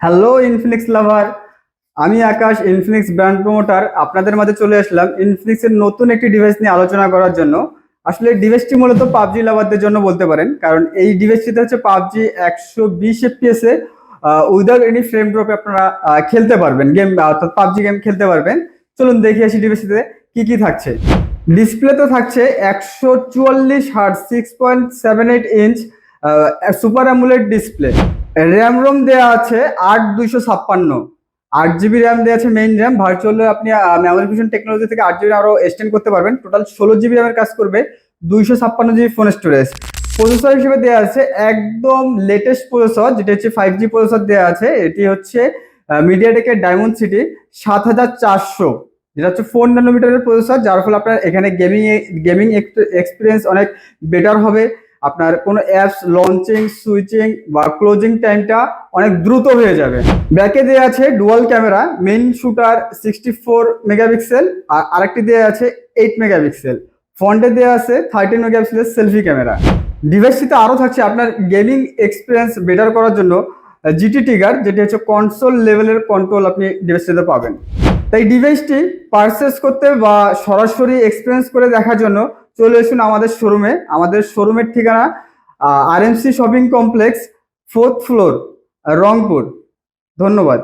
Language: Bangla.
হ্যালো ইনফিনিক্স লাভার আমি আকাশ ইনফিনিক্স ব্র্যান্ড প্রমোটার আপনাদের মাঝে চলে আসলাম ইনফিনিক্সের নতুন একটি ডিভাইস নিয়ে আলোচনা করার জন্য। আসলে ডিভাইসটি মূলত পাবজি লাভারদের জন্য বলতে পারেন, কারণ এই ডিভাইসটিতে হচ্ছে পাবজি একশো বিশ এফপিএস এ উইদাউট এনি ফ্রেম ড্রপে আপনারা খেলতে পারবেন। গেম অর্থাৎ পাবজি গেম খেলতে পারবেন। চলুন দেখি আসি ডিভাইসটিতে কি কি থাকছে। ডিসপ্লেতে থাকছে একশো চুয়াল্লিশ hertz six point seven eight inch super AMOLED display RAM ROM দেওয়া আছে আট দুইশো ছাপ্পান্ন। আট জিবি র্যাম দেওয়া আছে মেইন র্যাম ভার্চুয়াল আপনি মেমোরি ফিউশন টেকনোলজি থেকে আট জিবি আরও এক্সটেন্ড করতে পারবেন। টোটাল ষোলো জিবি র্যামের কাজ করবে দুইশো ছাপ্পান্ন জিবি ফোন স্টোরেজ প্রসেসর হিসেবে দেওয়া আছে একদম লেটেস্ট প্রসেসর যেটা হচ্ছে ফাইভ জি প্রসেসর দেওয়া আছে। এটি হচ্ছে মিডিয়াটেকের ডায়মন্ড সিটি সাত হাজার চারশো। যেটা হচ্ছে ফোর ন্যানোমিটারের প্রসেসর যার ফলে আপনার এখানে গেমিং গেমিং এক্সপিরিয়েন্স অনেক বেটার হবে। আপনার কোনো অ্যাপস লঞ্চিং সুইচিং বা ক্লোজিং টাইমটা অনেক দ্রুত হয়ে যাবে। ব্যাকে দেওয়া আছে dual camera main shooter sixty four megapixel আর আরেকটি দেওয়া আছে এইট মেগাপিক্সেল ফ্রন্টে দেওয়া আছে থার্টিন মেগাপিক্সেলের সেলফি ক্যামেরা ডিভাইসটিতে আরও থাকছে আপনার গেমিং এক্সপিরিয়েন্স বেটার করার জন্য জিটি টিগার যেটি হচ্ছে কনসোল লেভেলের কন্ট্রোল আপনি ডিভাইসটিতে পাবেন। তাই ডিভাইসটি পারচেস করতে বা সরাসরি এক্সপিরিয়েন্স করে দেখার জন্য চলে আসুন আমাদের শোরুমে আমাদের শোরুমের ঠিকানা আর RMC shopping complex fourth floor Rangpur. ধন্যবাদ।